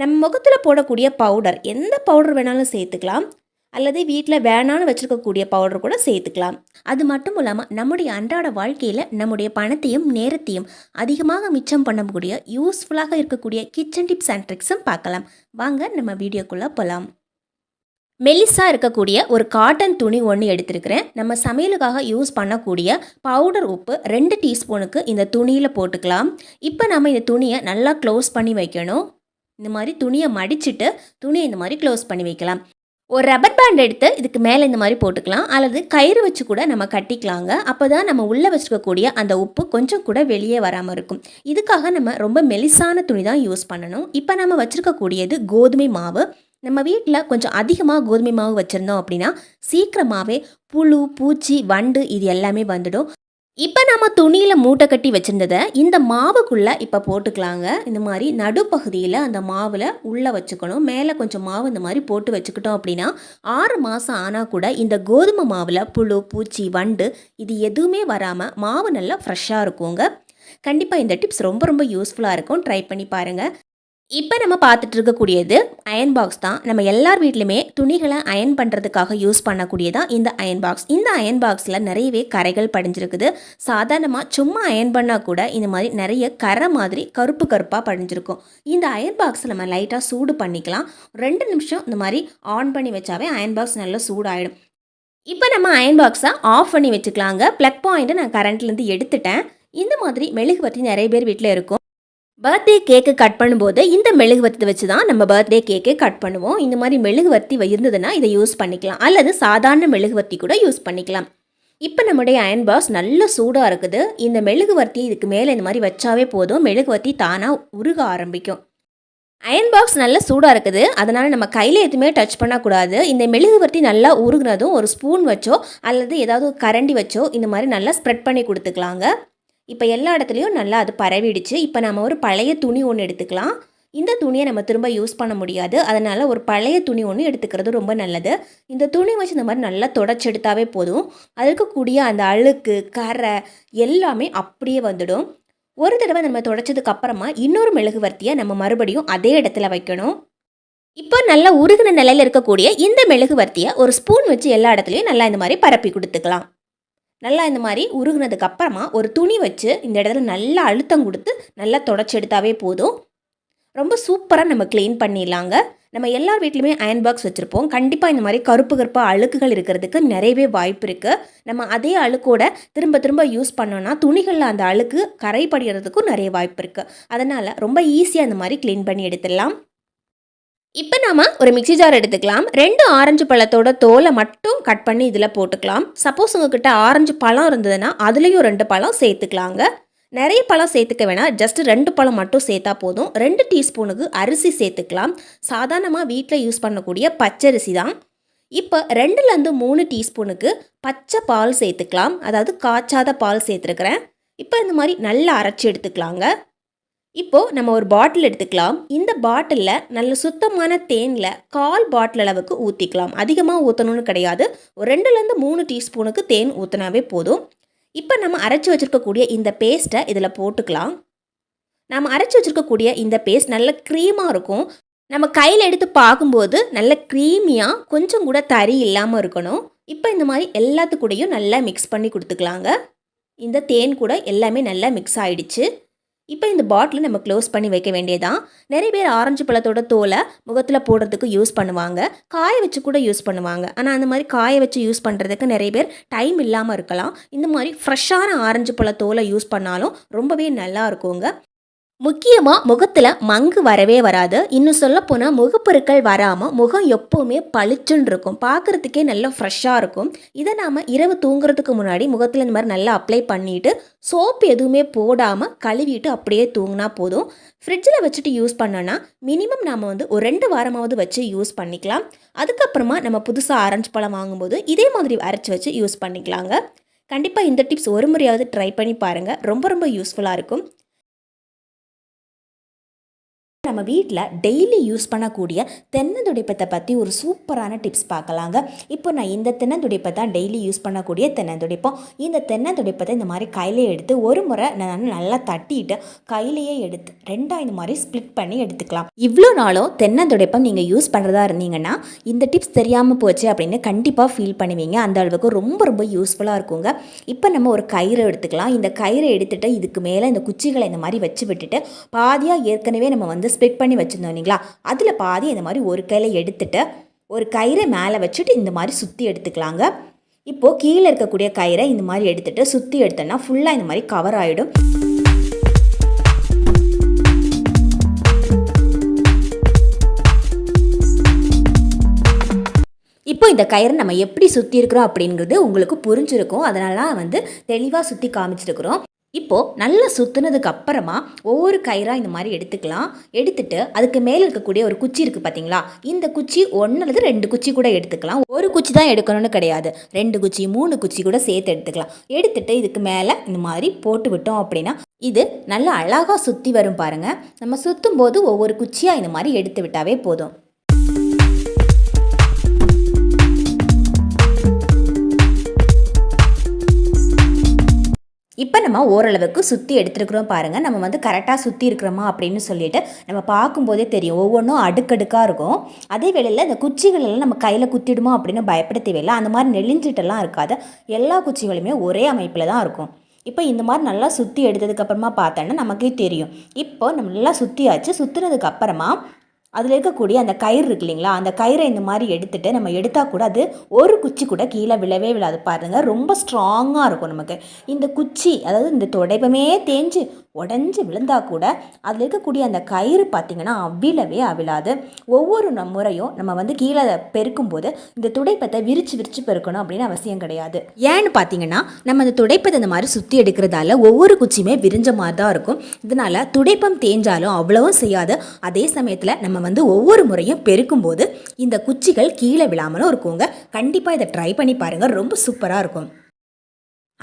நம்ம முகத்தில் போடக்கூடிய பவுடர் எந்த பவுடர் வேணாலும் சேர்த்துக்கலாம். அல்லது வீட்டில் வேணான்னு வச்சுருக்கக்கூடிய பவுடர் கூட சேர்த்துக்கலாம். அது மட்டும் இல்லாமல் நம்முடைய அன்றாட வாழ்க்கையில் நம்முடைய பணத்தையும் நேரத்தையும் அதிகமாக மிச்சம் பண்ணக்கூடிய யூஸ்ஃபுல்லாக இருக்கக்கூடிய கிச்சன் டிப்ஸ் அண்ட் ட்ரிக்ஸும் பார்க்கலாம். வாங்க நம்ம வீடியோக்குள்ளே போகலாம் மெலிசாக இருக்கக்கூடிய ஒரு காட்டன் துணி ஒன்று எடுத்திருக்கிறேன். நம்ம சமையலுக்காக யூஸ் பண்ணக்கூடிய பவுடர் உப்பு ரெண்டு டீஸ்பூனுக்கு இந்த துணியில் போட்டுக்கலாம். இப்போ நம்ம இந்த துணியை நல்லா க்ளோஸ் பண்ணி வைக்கணும். இந்த மாதிரி துணியை மடிச்சிட்டு துணியை இந்த மாதிரி க்ளோஸ் பண்ணி வைக்கலாம். ஒரு ரப்பர் பேண்ட் எடுத்து இதுக்கு மேலே இந்த மாதிரி போட்டுக்கலாம். அல்லது கயிறு வச்சு கூட நம்ம கட்டிக்கலாங்க. அப்போ தான் நம்ம உள்ளே வச்சுருக்கக்கூடிய அந்த உப்பு கொஞ்சம் கூட வெளியே வராமல் இருக்கும். இதுக்காக நம்ம ரொம்ப மெலிசான துணி தான் யூஸ் பண்ணணும். இப்போ நம்ம வச்சுருக்கக்கூடியது கோதுமை மாவு. நம்ம வீட்டில் கொஞ்சம் அதிகமாக கோதுமை மாவு வச்சுருந்தோம் அப்படின்னா சீக்கிரமாகவே புழு பூச்சி வண்டு இது எல்லாமே வந்துடும். இப்போ நம்ம துணியில் மூட்டை கட்டி வச்சுருந்ததை இந்த மாவுக்குள்ளே இப்போ போட்டுக்கலாங்க. இந்த மாதிரி நடுப்பகுதியில் அந்த மாவில் உள்ளே வச்சுக்கணும். மேலே கொஞ்சம் மாவு இந்த மாதிரி போட்டு வச்சுக்கிட்டோம் அப்படின்னா ஆறு மாதம் ஆனால் கூட இந்த கோதுமை மாவில் புழு பூச்சி வண்டு இது எதுவுமே வராமல் மாவு நல்லா ஃப்ரெஷ்ஷாக இருக்குங்க. கண்டிப்பாக இந்த டிப்ஸ் ரொம்ப ரொம்ப யூஸ்ஃபுல்லாக இருக்கும். ட்ரை பண்ணி பாருங்கள் இப்போ நம்ம பார்த்துட்டு இருக்கக்கூடியது அயன் பாக்ஸ் தான். நம்ம எல்லார் வீட்லையுமே துணிகளை அயன் பண்ணுறதுக்காக யூஸ் பண்ணக்கூடியதான் இந்த அயன் பாக்ஸ் இந்த அயன் பாக்ஸில் நிறையவே கரைகள் படிஞ்சிருக்குது. சாதாரணமாக சும்மா அயன் பண்ணால் கூட இந்த மாதிரி நிறைய கரை மாதிரி கருப்பு கருப்பாக படிஞ்சிருக்கும். இந்த அயன் பாக்ஸை நம்ம லைட்டாக சூடு பண்ணிக்கலாம். ரெண்டு நிமிஷம் இந்த மாதிரி ஆன் பண்ணி வச்சாவே அயன் பாக்ஸ் நல்லா சூடாயிடும். இப்போ நம்ம அயன் பாக்ஸை ஆஃப் பண்ணி வச்சுக்கலாங்க. ப்ளக் பாயிண்ட்டை நான் கரண்ட்லேருந்து எடுத்துட்டேன். இந்த மாதிரி மெழுகுவர்த்தி நிறைய பேர் வீட்டில் இருக்கும். பர்த்டே கேக்கு கட் பண்ணும்போது இந்த மெழுகுவர்த்தி வச்சு தான் நம்ம பர்த்டே கேக்கே கட் பண்ணுவோம். இந்த மாதிரி மெழுகுவர்த்தி இருந்ததுன்னா இதை யூஸ் பண்ணிக்கலாம். அல்லது சாதாரண மெழுகுவர்த்தி கூட யூஸ் பண்ணிக்கலாம். இப்போ நம்முடைய அயன் பாக்ஸ் நல்ல சூடாக இருக்குது. இந்த மெழுகுவர்த்தி இதுக்கு மேலே இந்த மாதிரி வச்சாவே போதும். மெழுகுவர்த்தி தானாக உருக ஆரம்பிக்கும். அயன் பாக்ஸ் நல்லா சூடாக இருக்குது. அதனால் நம்ம கையில் எதுவுமே டச் பண்ணக்கூடாது. இந்த மெழுகுவர்த்தி நல்லா உருகுனதும் ஒரு ஸ்பூன் வச்சோ அல்லது ஏதாவது கரண்டி வச்சோ இந்த மாதிரி நல்லா ஸ்ப்ரெட் பண்ணி கொடுத்துக்கலாங்க. இப்போ எல்லா இடத்துலையும் நல்லா அது பரவிடுச்சு. இப்போ நம்ம ஒரு பழைய துணி ஒன்று எடுத்துக்கலாம். இந்த துணியை நம்ம திரும்ப யூஸ் பண்ண முடியாது. அதனால் ஒரு பழைய துணி ஒன்று எடுத்துக்கிறது ரொம்ப நல்லது. இந்த துணி வச்சு இந்த மாதிரி நல்லா தொடச்செடுத்தாவே போதும். அதுக்கு கூடிய அந்த அழுக்கு கரை எல்லாமே அப்படியே வந்துடும். ஒரு தடவை நம்ம தொடச்சதுக்கு அப்புறமா இன்னொரு மெழுகுவர்த்தியை நம்ம மறுபடியும் அதே இடத்துல வைக்கணும். இப்போ நல்லா உருகின நிலையில் இருக்கக்கூடிய இந்த மெழுகுவர்த்தியை ஒரு ஸ்பூன் வச்சு எல்லா இடத்துலையும் நல்லா இந்த மாதிரி பரப்பி கொடுத்துக்கலாம். நல்லா இந்த மாதிரி உருகுனதுக்கு அப்புறமா ஒரு துணி வச்சு இந்த இடத்துல நல்லா அழுத்தம் கொடுத்து நல்லா தொடச்சி எடுத்தாவே போதும். ரொம்ப சூப்பராக நம்ம க்ளீன் பண்ணிடலாங்க. நம்ம எல்லார் வீட்லையுமே அயன் பாக்ஸ் வச்சுருப்போம். கண்டிப்பாக இந்த மாதிரி கருப்பு கருப்பாக அழுக்குகள் இருக்கிறதுக்கு நிறையவே வாய்ப்பு இருக்குது நம்ம அதே அழுக்கோட திரும்ப திரும்ப யூஸ் பண்ணோன்னா துணிகளில் அந்த அழுக்கு கரை படிகிறதுக்கும் நிறைய வாய்ப்பு இருக்குது அதனால் ரொம்ப ஈஸியாக இந்த மாதிரி க்ளீன் பண்ணி எடுத்துடலாம். இப்போ நாம் ஒரு மிக்சி ஜார் எடுத்துக்கலாம். ரெண்டு ஆரஞ்சு பழத்தோட தோலை மட்டும் கட் பண்ணி இதில் போட்டுக்கலாம். சப்போஸ் உங்ககிட்ட ஆரஞ்சு பழம் இருந்ததுன்னா அதுலேயும் ரெண்டு பழம் சேர்த்துக்கலாங்க. நிறைய பழம் சேர்த்துக்க வேணாம். ஜஸ்ட் ரெண்டு பழம் மட்டும் சேர்த்தா போதும். ரெண்டு டீஸ்பூனுக்கு அரிசி சேர்த்துக்கலாம். சாதாரணமாக வீட்டில் யூஸ் பண்ணக்கூடிய பச்சரிசி தான். இப்போ ரெண்டுலேருந்து மூணு டீஸ்பூனுக்கு பச்சை பால் சேர்த்துக்கலாம். அதாவது காய்ச்சாத பால் சேர்த்துருக்குறேன். இப்போ இந்த மாதிரி நல்லா அரைச்சி எடுத்துக்கலாங்க. இப்போது நம்ம ஒரு பாட்டில் எடுத்துக்கலாம். இந்த பாட்டிலில் நல்ல சுத்தமான தேனில் கால் பாட்டில் அளவுக்கு ஊற்றிக்கலாம் அதிகமாக ஊற்றணும்னு கிடையாது. ஒரு ரெண்டுலேருந்து மூணு டீஸ்பூனுக்கு தேன் ஊற்றினாவே போதும். இப்போ நம்ம அரைச்சி வச்சுருக்கக்கூடிய இந்த பேஸ்ட்டை இதில் போட்டுக்கலாம். நம்ம அரைச்சி வச்சுருக்கக்கூடிய இந்த பேஸ்ட் நல்ல க்ரீமாக இருக்கும். நம்ம கையில் எடுத்து பார்க்கும்போது நல்ல க்ரீமியாக கொஞ்சம் கூட தறி இல்லாமல் இருக்கணும். இப்போ இந்த மாதிரி எல்லாத்துக்கூடையும் நல்லா மிக்ஸ் பண்ணி கொடுத்துக்கலாங்க. இந்த தேன் கூட எல்லாமே நல்லா மிக்ஸ் ஆகிடுச்சு இப்போ இந்த பாட்டில் நம்ம க்ளோஸ் பண்ணி வைக்க வேண்டியதான் நிறைய பேர் ஆரஞ்சு பழத்தோட தோலை முகத்தில் போடுறதுக்கு யூஸ் பண்ணுவாங்க. காய வச்சு கூட யூஸ் பண்ணுவாங்க. ஆனால் அந்த மாதிரி காய வச்சு யூஸ் பண்ணுறதுக்கு நிறைய பேர் டைம் இல்லாமல் இருக்கலாம். இந்த மாதிரி ஃப்ரெஷ்ஷான ஆரஞ்சு பழ தோலை யூஸ் பண்ணாலும் ரொம்பவே நல்லா இருக்குங்க. முக்கியமாக முகத்தில் மங்கு வரவே வராது. இன்னும் சொல்ல போனால் முகப்பொருட்கள் வராமல் முகம் எப்போவுமே பளிச்சுன்னு இருக்கும். பார்க்குறதுக்கே நல்லா ஃப்ரெஷ்ஷாக இருக்கும். இதை நாம் இரவு தூங்குறதுக்கு முன்னாடி முகத்தில் இந்த மாதிரி நல்லா அப்ளை பண்ணிவிட்டு சோப்பு எதுவுமே போடாமல் கழுவிட்டு அப்படியே தூங்கினா போதும். ஃப்ரிட்ஜில் வச்சுட்டு யூஸ் பண்ணோன்னா மினிமம் நாம் வந்து ஒரு ரெண்டு வாரமாவது வச்சு யூஸ் பண்ணிக்கலாம். அதுக்கப்புறமா நம்ம புதுசாக ஆரஞ்சு பழம் வாங்கும்போது இதே மாதிரி அரைச்சி வச்சு யூஸ் பண்ணிக்கலாங்க. கண்டிப்பாக இந்த டிப்ஸ் ஒரு முறையாவது ட்ரை பண்ணி பாருங்கள் ரொம்ப ரொம்ப யூஸ்ஃபுல்லாக இருக்கும். நம்ம வீட்டில் டெய்லி யூஸ் பண்ணக்கூடிய தென்னந்துடைப்பத்தை பற்றி ஒரு சூப்பரான டிப்ஸ் பார்க்கலாங்க. இப்போ நான் இந்த தென்னந்துடைப்பை தான் டெய்லி யூஸ் பண்ணக்கூடிய தென்னந்துடைப்பம். இந்த தென்னந்துடைப்பத்தை இந்த மாதிரி கையிலே எடுத்து ஒரு முறை நான் நல்லா தட்டிட்டு கையிலேயே எடுத்து ரெண்டாக இந்த மாதிரி ஸ்ப்ளிட் பண்ணி எடுத்துக்கலாம். இவ்வளோ நாளும் தென்னந்துடைப்பம் நீங்கள் யூஸ் பண்ணுறதா இருந்தீங்கன்னா இந்த டிப்ஸ் தெரியாமல் போச்சு அப்படின்னு கண்டிப்பாக ஃபீல் பண்ணுவீங்க. அந்த அளவுக்கு ரொம்ப ரொம்ப யூஸ்ஃபுல்லாக இருக்குங்க. இப்போ நம்ம ஒரு கயிறு எடுத்துக்கலாம். இந்த கயிறை எடுத்துகிட்டு இதுக்கு மேலே இந்த குச்சிகளை இந்த மாதிரி வச்சு விட்டுட்டு பாதியாக ஏற்கனவே நம்ம வந்து ஸ்பிட் பண்ணி வச்சுருந்தோம் இல்லைங்களா? அதில் பாதி இந்த மாதிரி ஒரு கையில் எடுத்துட்டு ஒரு கயிறை மேலே வச்சுட்டு இந்த மாதிரி சுற்றி எடுத்துக்கலாங்க. இப்போது கீழே இருக்கக்கூடிய கயிறை இந்த மாதிரி எடுத்துட்டு சுற்றி எடுத்தோன்னா ஃபுல்லாக இந்த மாதிரி கவர் ஆகிடும் இப்போ இந்த கயிறை நம்ம எப்படி சுற்றி இருக்கிறோம் அப்படிங்கிறது உங்களுக்கு புரிஞ்சிருக்கும். அதனால தான் வந்து தெளிவாக சுற்றி காமிச்சிருக்கிறோம். இப்போது நல்லா சுற்றுனதுக்கு அப்புறமா ஒவ்வொரு கயிறாக இந்த மாதிரி எடுத்துக்கலாம். எடுத்துட்டு அதுக்கு மேலே இருக்கக்கூடிய ஒரு குச்சி இருக்குது பார்த்தீங்களா இந்த குச்சி ஒன்று அல்லது ரெண்டு குச்சி கூட எடுத்துக்கலாம். ஒரு குச்சி தான் எடுக்கணும்னு கிடையாது. ரெண்டு குச்சி மூணு குச்சி கூட சேர்த்து எடுத்துக்கலாம். எடுத்துட்டு இதுக்கு மேலே இந்த மாதிரி போட்டு விட்டோம் அப்படின்னா இது நல்லா அழகாக சுற்றி வரும் பாருங்கள் நம்ம சுற்றும் போது ஒவ்வொரு குச்சியாக இந்த மாதிரி எடுத்து விட்டாவே போதும். இப்போ நம்ம ஓரளவுக்கு சுற்றி எடுத்துருக்குறோம் பாருங்கள் நம்ம வந்து கரெக்டாக சுற்றி இருக்கிறோமா அப்படின்னு சொல்லிட்டு நம்ம பார்க்கும்போதே தெரியும். ஒவ்வொன்றும் அடுக்கடுக்காக இருக்கும். அதே வேளையில் இந்த குச்சிகளெல்லாம் நம்ம கையில் குத்திடுமோ அப்படின்னு பயப்பட தேவையில்லை. அந்த மாதிரி நெளிஞ்சிட்டெல்லாம் இருக்காது. எல்லா குச்சிகளுமே ஒரே அமைப்பில் தான் இருக்கும். இப்போ இந்த மாதிரி நல்லா சுற்றி எடுத்ததுக்கப்புறமா பார்த்தோன்னா நமக்கே தெரியும். இப்போ நம்ம நல்லா சுற்றியாச்சு சுற்றுனதுக்கப்புறமா அதில் இருக்கக்கூடிய அந்த கயிறு இருக்கு இல்லைங்களா? அந்த கயிறை இந்த மாதிரி எடுத்துகிட்டு நம்ம எடுத்தால் கூட அது ஒரு குச்சி கூட கீழே விழவே விழாது. பாருங்கள் ரொம்ப ஸ்ட்ராங்காக இருக்கும் நமக்கு. இந்த குச்சி அதாவது இந்த துடைப்பமே தேஞ்சு உடஞ்சி விழுந்தா கூட அதில் இருக்கக்கூடிய அந்த கயிறு பார்த்திங்கன்னா அவிழவே அவிழாது. ஒவ்வொரு முறையும் நம்ம வந்து கீழே பெருக்கும்போது இந்த துடைப்பத்தை விரித்து விரித்து பெருக்கணும் அப்படின்னு அவசியம் கிடையாது. ஏன்னு பார்த்தீங்கன்னா நம்ம அந்த துடைப்பத்தை இந்த மாதிரி சுற்றி எடுக்கிறதால ஒவ்வொரு குச்சியுமே விரிஞ்ச மாதிரி தான் இருக்கும். இதனால துடைப்பம் தேஞ்சாலும் அவ்வளவும் செய்யாது. அதே சமயத்தில் நம்ம வந்து ஒவ்வொரு முறையும் பெருக்கும்போது இந்த குச்சிகள் கீழே விழாமலும் இருக்குங்க. கண்டிப்பாக இதை ட்ரை பண்ணி பாருங்கள் ரொம்ப சூப்பராக இருக்கும்.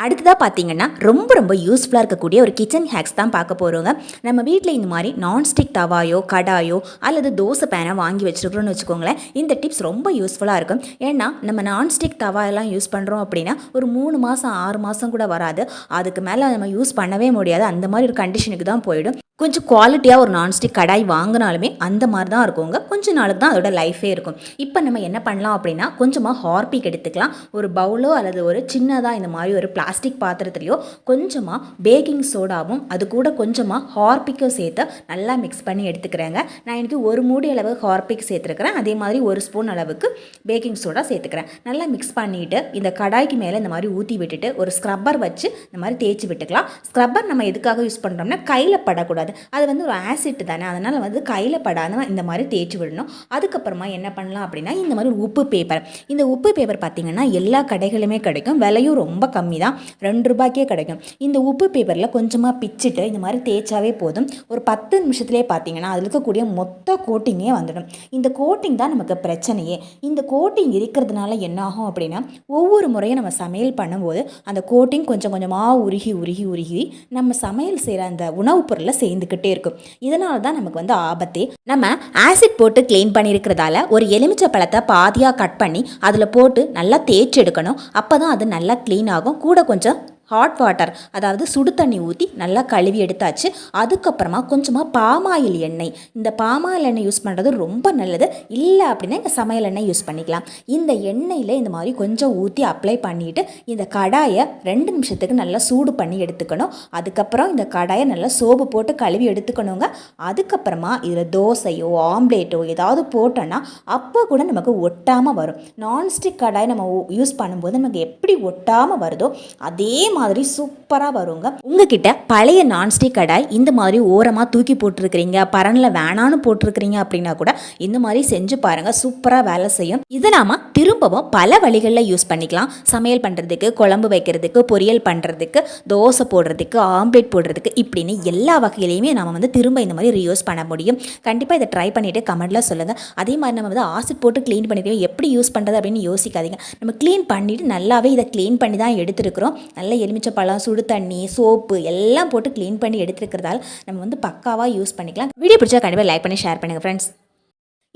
அடுத்ததாக பார்த்தீங்கன்னா ரொம்ப ரொம்ப யூஸ்ஃபுல்லாக இருக்கக்கூடிய ஒரு கிச்சன் ஹேக்ஸ் தான் பார்க்க போகிறோங்க நம்ம வீட்டில் இந்த மாதிரி நான்ஸ்டிக் தவாயோ கடாயோ அல்லது தோசை பேனை வாங்கி வச்சுருக்கிறோன்னு வச்சுக்கோங்களேன் இந்த டிப்ஸ் ரொம்ப யூஸ்ஃபுல்லாக இருக்கும். ஏன்னா நம்ம நான்ஸ்டிக் தவாயெல்லாம் யூஸ் பண்ணுறோம் அப்படின்னா ஒரு மூணு மாதம் ஆறு மாதம் கூட வராது. அதுக்கு மேலே நம்ம யூஸ் பண்ணவே முடியாது. அந்த மாதிரி ஒரு கண்டிஷனுக்கு தான் போயிடும். கொஞ்சம் குவாலிட்டியாக ஒரு நான்ஸ்டிக் கடாய் வாங்கினாலுமே அந்த மாதிரி தான் இருக்குங்க. கொஞ்சம் நாளுக்கு தான் அதோட லைஃபே இருக்கும். இப்போ நம்ம என்ன பண்ணலாம் அப்படின்னா கொஞ்சமாக ஹார்பிக் எடுத்துக்கலாம். ஒரு பவுலோ அல்லது ஒரு சின்னதாக இந்த மாதிரி ஒரு பிளாஸ்டிக் பாத்திரத்துலையோ கொஞ்சமாக பேக்கிங் சோடாவும் அது கூட கொஞ்சமாக ஹார்பிக்கும் சேர்த்து நல்லா மிக்ஸ் பண்ணி எடுத்துக்கிறேங்க. நான் எனக்கு ஒரு மூடி அளவு ஹார்பிக் சேர்த்துருக்கிறேன். அதே மாதிரி ஒரு ஸ்பூன் அளவுக்கு பேக்கிங் சோடா சேர்த்துக்கிறேன். நல்லா மிக்ஸ் பண்ணிவிட்டு இந்த கடாய்க்கு மேலே இந்த மாதிரி ஊற்றி விட்டுட்டு ஒரு ஸ்க்ரப்பர் வச்சு இந்த மாதிரி தேய்ச்சி விட்டுக்கலாம். ஸ்க்ரப்பர் நம்ம எதுக்காக யூஸ் பண்ணுறோம்னா கையில் படக்கூடாது. அது வந்து ஒரு ஆசிட் தானே. அதனால் வந்து கையில் படாத இந்த மாதிரி தேய்ச்சி விடணும். அதுக்கப்புறமா என்ன பண்ணலாம் அப்படின்னா இந்த மாதிரி உப்பு பேப்பர் இந்த உப்பு பேப்பர் பார்த்திங்கன்னா எல்லா கடைகளுமே கிடைக்கும். விலையும் ரொம்ப கம்மி தான் ரெண்டு ரூபாய்க்கே கிடைக்கும். இந்த உப்பு பேப்பரில் கொஞ்சமாக பிச்சுட்டு இந்த மாதிரி தேய்ச்சாவே போதும். ஒரு பத்து நிமிஷத்துலேயே பார்த்தீங்கன்னா அதில் இருக்கக்கூடிய மொத்த கோட்டிங்கே வந்துடும். இந்த கோட்டிங் தான் நமக்கு பிரச்சனையே. இந்த கோட்டிங் இருக்கிறதுனால என்ன ஆகும் அப்படின்னா ஒவ்வொரு முறையும் நம்ம சமையல் பண்ணும்போது அந்த கோட்டிங் கொஞ்சம் கொஞ்சமாக உருகி உருகி உருகி நம்ம சமையல் செய்கிற அந்த உணவுப் பொருளை சேர்ந்துக்கிட்டே இருக்கும். இதனால தான் நமக்கு வந்து ஆபத்தே. நம்ம ஆசிட் போட்டு க்ளீன் பண்ணியிருக்கிறதால ஒரு எலுமிச்சை பழத்தை பாதியாக கட் பண்ணி அதில் போட்டு நல்லா தேய்ச்சி எடுக்கணும். அப்போ தான் அது நல்லா க்ளீன் ஆகும். கூட கொஞ்சம் ஹாட் வாட்டர் அதாவது சுடு தண்ணி ஊற்றி நல்லா கழுவி எடுத்தாச்சு. அதுக்கப்புறமா கொஞ்சமாக பாமாயில் எண்ணெய். இந்த பாமாயில் எண்ணெய் யூஸ் பண்ணுறது ரொம்ப நல்லது. இல்லை அப்படின்னா இந்த சமையல் எண்ணெய் யூஸ் பண்ணிக்கலாம். இந்த எண்ணெயில் இந்த மாதிரி கொஞ்சம் ஊற்றி அப்ளை பண்ணிவிட்டு இந்த கடாயை ரெண்டு நிமிஷத்துக்கு நல்லா சூடு பண்ணி எடுத்துக்கணும். அதுக்கப்புறம் இந்த கடாயை நல்லா சோப்பு போட்டு கழுவி எடுத்துக்கணுங்க. அதுக்கப்புறமா இதில் தோசையோ ஆம்லேட்டோ ஏதாவது போட்டோன்னா அப்போ கூட நமக்கு ஒட்டாமல் வரும். நான்ஸ்டிக் கடாய் நம்ம யூஸ் பண்ணும்போது நமக்கு எப்படி ஒட்டாமல் வருதோ அதே மாதிரி சூப்பராக வருங்க. உங்ககிட்ட பழைய நான்ஸ்டிக் கடாய் இந்த மாதிரி ஓரமாக தூக்கி போட்டிருக்கிறீங்க பரனில் வேணான்னு போட்டிருக்கிறீங்க அப்படின்னா கூட இந்த மாதிரி செஞ்சு பாருங்கள் சூப்பராக வேலை செய்யும். இதை நாம திரும்பவும் பல வழிகளில் யூஸ் பண்ணிக்கலாம். சமையல் பண்ணுறதுக்கு குழம்பு வைக்கிறதுக்கு பொரியல் பண்ணுறதுக்கு தோசை போடுறதுக்கு ஆம்லேட் போடுறதுக்கு இப்படின்னு எல்லா வகையிலையுமே நம்ம வந்து திரும்ப இந்த மாதிரி ரீயூஸ் பண்ண முடியும். கண்டிப்பாக இதை ட்ரை பண்ணிவிட்டு கமெண்ட்டில் சொல்லுங்கள் அதே மாதிரி நம்ம வந்து ஆசிட் போட்டு க்ளீன் பண்ணிட்டு எப்படி யூஸ் பண்ணுறது அப்படின்னு யோசிக்காதீங்க. நம்ம க்ளீன் பண்ணிவிட்டு நல்லாவே இதை க்ளீன் பண்ணி தான் எடுத்துருக்குறோம். நல்ல எலுமிச்சப்பழம் சுடு தண்ணி சோப்பு எல்லாம் போட்டு க்ளீன் பண்ணி எடுத்துருக்கிறதால நம்ம வந்து பக்காவாக யூஸ் பண்ணிக்கலாம். வீடியோ பிடிச்சா கண்டிப்பாக லைக் பண்ணி ஷேர் பண்ணுங்கள் ஃப்ரெண்ட்ஸ்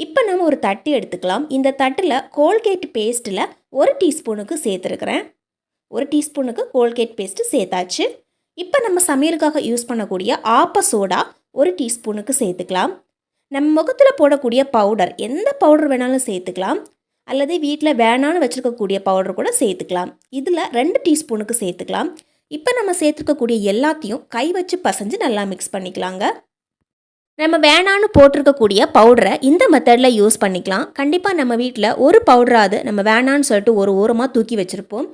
இப்போ நம்ம ஒரு தட்டு எடுத்துக்கலாம். இந்த தட்டில் கோல்கேட் பேஸ்ட்டில் ஒரு டீஸ்பூனுக்கு சேர்த்துருக்குறேன். ஒரு டீஸ்பூனுக்கு கோல்கேட் பேஸ்ட்டு சேர்த்தாச்சு. இப்போ நம்ம சமையலுக்காக யூஸ் பண்ணக்கூடிய ஆப்ப சோடா ஒரு டீஸ்பூனுக்கு சேர்த்துக்கலாம். நம்ம முகத்தில் போடக்கூடிய பவுடர் எந்த பவுடர் வேணாலும் சேர்த்துக்கலாம். அல்லது வீட்டில் வேணான்னு வச்சுருக்கக்கூடிய பவுடர் கூட சேர்த்துக்கலாம். இதில் ரெண்டு டீஸ்பூனுக்கு சேர்த்துக்கலாம். இப்போ நம்ம சேர்த்துருக்கக்கூடிய எல்லாத்தையும் கை வச்சு பசைஞ்சு நல்லா மிக்ஸ் பண்ணிக்கலாங்க. நம்ம வேணான்னு போட்டிருக்கக்கூடிய பவுடரை இந்த மெத்தடில் யூஸ் பண்ணிக்கலாம். கண்டிப்பாக நம்ம வீட்டில் ஒரு பவுடராது நம்ம வேணான்னு சொல்லிட்டு ஒரு ஓரமாக தூக்கி வச்சுருப்போம்.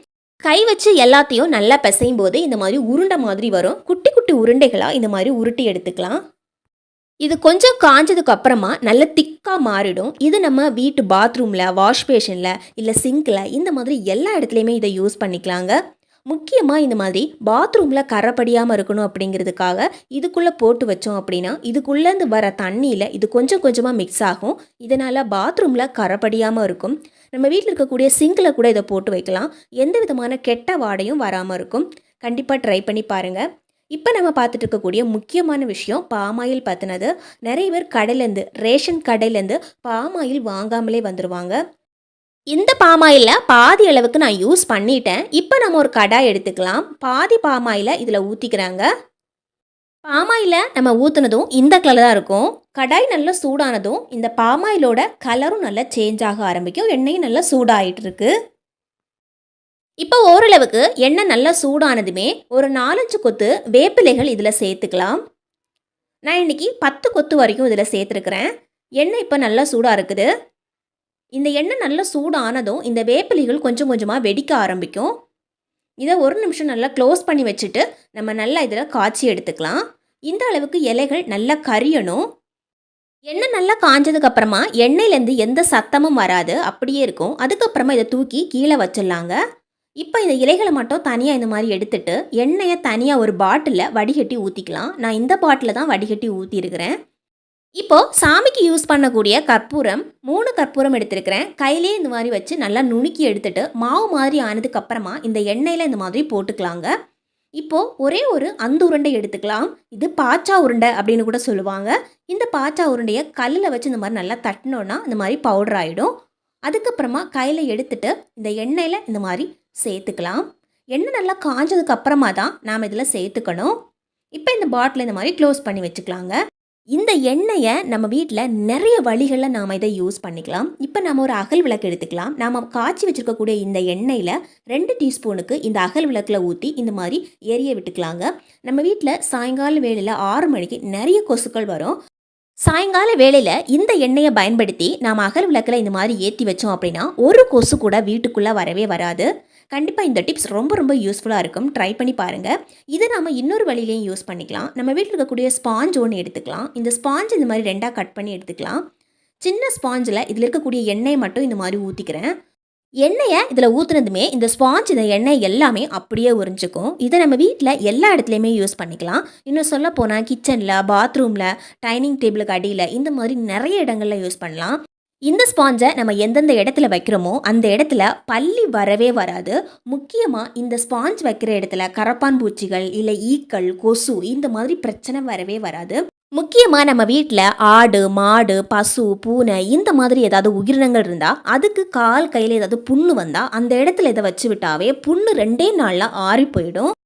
கை வச்சு எல்லாத்தையும் நல்லா பிசையும் போது இந்த மாதிரி உருண்டை மாதிரி வரும். குட்டி குட்டி உருண்டைகளாக இந்த மாதிரி உருட்டி எடுத்துக்கலாம். இது கொஞ்சம் காஞ்சதுக்கு அப்புறமா நல்ல திக்காக மாறிடும். இது நம்ம வீட்டு பாத்ரூமில் வாஷ் பேஷனில் இல்லை சிங்கில் இந்த மாதிரி எல்லா இடத்துலையுமே இதை யூஸ் பண்ணிக்கலாங்க. முக்கியமாக இந்த மாதிரி பாத்ரூமில் கரைப்படியாமல் இருக்கணும் அப்படிங்கிறதுக்காக இதுக்குள்ளே போட்டு வச்சோம் அப்படின்னா இதுக்குள்ளேருந்து வர தண்ணியில் இது கொஞ்சம் கொஞ்சமாக மிக்ஸ் ஆகும். இதனால் பாத்ரூமில் கரைப்படியாமல் இருக்கும். நம்ம வீட்டில் இருக்கக்கூடிய சிங்கில் கூட இதை போட்டு வைக்கலாம். எந்த விதமான கெட்ட வாடையும் வராமல் இருக்கும். கண்டிப்பாக ட்ரை பண்ணி பாருங்கள் இப்போ நம்ம பார்த்துட்டு இருக்கக்கூடிய முக்கியமான விஷயம் பாமாயில் பற்றினது நிறைய பேர் கடையிலேருந்து ரேஷன் கடையிலேருந்து பாமாயில் வாங்காமலே வந்துடுவாங்க இந்த பாமாயிலில் பாதி அளவுக்கு நான் யூஸ் பண்ணிட்டேன். இப்போ நம்ம ஒரு கடாய் எடுத்துக்கலாம். பாதி பாமாயில இதில் ஊற்றிக்கிறாங்க பாமாயில நம்ம ஊற்றுனதும் இந்த கலர் தான் இருக்கும். கடாய் நல்லா சூடானதும் இந்த பாமாயிலோட கலரும் நல்லா சேஞ்ச் ஆக ஆரம்பிக்கும். எண்ணெயும் நல்லா சூடாகிட்டு இருக்குது இப்போ ஓரளவுக்கு எண்ணெய் நல்லா சூடானதுமே ஒரு நாலஞ்சு கொத்து வேப்பிலைகள் இதில் சேர்த்துக்கலாம். நான் இன்றைக்கி பத்து கொத்து வரைக்கும் இதில் சேர்த்துருக்குறேன். எண்ணெய் இப்போ நல்லா சூடாக இருக்குது. இந்த எண்ணெய் நல்லா சூடானதும் இந்த வேப்பிலைகள் கொஞ்சம் கொஞ்சமாக வெடிக்க ஆரம்பிக்கும். இதை ஒரு நிமிஷம் நல்லா க்ளோஸ் பண்ணி வச்சுட்டு நம்ம நல்லா இதில் காய்ச்சி எடுத்துக்கலாம். இந்த அளவுக்கு இலைகள் நல்லா கரியணும். எண்ணெய் நல்லா காஞ்சதுக்கப்புறமா எண்ணெயிலேருந்து எந்த சத்தமும் வராது அப்படியே இருக்கும். அதுக்கப்புறமா இதை தூக்கி கீழே வச்சிடலாங்க. இப்போ இந்த இலைகளை மட்டும் தனியாக இந்த மாதிரி எடுத்துட்டு எண்ணெயை தனியாக ஒரு பாட்டிலில் வடிகட்டி ஊற்றிக்கலாம் நான் இந்த பாட்டில் தான் வடிகட்டி ஊற்றிருக்கிறேன் இப்போது சாமிக்கு யூஸ் பண்ணக்கூடிய கற்பூரம் மூணு கற்பூரம் எடுத்திருக்கிறேன். கையிலே இந்த மாதிரி வச்சு நல்லா நுணுக்கி எடுத்துட்டு மாவு மாதிரி ஆனதுக்கப்புறமா இந்த எண்ணெயில் இந்த மாதிரி போட்டுக்கலாங்க. இப்போது ஒரே ஒரு அந்த உருண்டை எடுத்துக்கலாம். இது பாச்சா உருண்டை அப்படின்னு கூட சொல்லுவாங்க. இந்த பாச்சா உருண்டையை கல்லில் வச்சு இந்த மாதிரி நல்லா தட்டினோன்னா இந்த மாதிரி பவுடர் ஆகிடும் அதுக்கப்புறமா கையில் எடுத்துட்டு இந்த எண்ணெயில் இந்த மாதிரி சேர்த்துக்கலாம். எண்ணெய் நல்லா காஞ்சதுக்கு அப்புறமா தான் நாம் இதில் சேர்த்துக்கணும். இப்போ இந்த பாட்டில் இந்த மாதிரி க்ளோஸ் பண்ணி வச்சுக்கலாங்க. இந்த எண்ணெயை நம்ம வீட்டில் நிறைய வழிகளில் நாம் இதை யூஸ் பண்ணிக்கலாம். இப்போ நம்ம ஒரு அகல் விளக்கு எடுத்துக்கலாம். நாம் காய்ச்சி வச்சுருக்கக்கூடிய இந்த எண்ணெயில் ரெண்டு டீஸ்பூனுக்கு இந்த அகல் விளக்கில் ஊற்றி இந்த மாதிரி எரிய விட்டுக்கலாங்க. நம்ம வீட்டில் சாயங்கால வேளையில் ஆறு மணிக்கு நிறைய கொசுக்கள் வரும். சாயங்கால வேளையில் இந்த எண்ணெயை பயன்படுத்தி நாம் அகல் விளக்கில் இந்த மாதிரி ஏற்றி வச்சோம் அப்படின்னா ஒரு கொசு கூட வீட்டுக்குள்ளே வரவே வராது. கண்டிப்பாக இந்த டிப்ஸ் ரொம்ப ரொம்ப யூஸ்ஃபுல்லாக இருக்கும். ட்ரை பண்ணி பாருங்கள் இதை நம்ம இன்னொரு வழியிலையும் யூஸ் பண்ணிக்கலாம். நம்ம வீட்டில் இருக்கக்கூடிய ஸ்பாஞ்ச் ஒன்று எடுத்துக்கலாம். இந்த ஸ்பாஞ்ச் இந்த மாதிரி ரெண்டாக கட் பண்ணி எடுத்துக்கலாம். சின்ன ஸ்பாஞ்சில் இதில் இருக்கக்கூடிய எண்ணெயை மட்டும் இந்த மாதிரி ஊற்றிக்கிறேன் எண்ணெயை இதில் ஊற்றுனதுமே இந்த ஸ்பாஞ்ச் இந்த எண்ணெய் எல்லாமே அப்படியே உறிஞ்சிக்கும். இதை நம்ம வீட்டில் எல்லா இடத்துலையுமே யூஸ் பண்ணிக்கலாம். இன்னும் சொல்ல போனால் கிச்சனில் பாத்ரூமில் டைனிங் டேபிளுக்கு அடியில் இந்த மாதிரி நிறைய இடங்களில் யூஸ் பண்ணலாம். இந்த ஸ்பாஞ்சை நம்ம எந்தெந்த இடத்துல வைக்கிறோமோ அந்த இடத்துல பள்ளி வரவே வராது. முக்கியமாக இந்த ஸ்பாஞ்ச் வைக்கிற இடத்துல கரப்பான் பூச்சிகள் இல்லை ஈக்கள் கொசு இந்த மாதிரி பிரச்சனை வரவே வராது. முக்கியமாக நம்ம வீட்டில் ஆடு மாடு பசு பூனை இந்த மாதிரி ஏதாவது உயிரினங்கள் இருந்தால் அதுக்கு கால் கையில் ஏதாவது புண்ணு வந்தால் அந்த இடத்துல இதை வச்சு விட்டாவே புண்ணு ரெண்டே நாளில் ஆறி போயிடும்.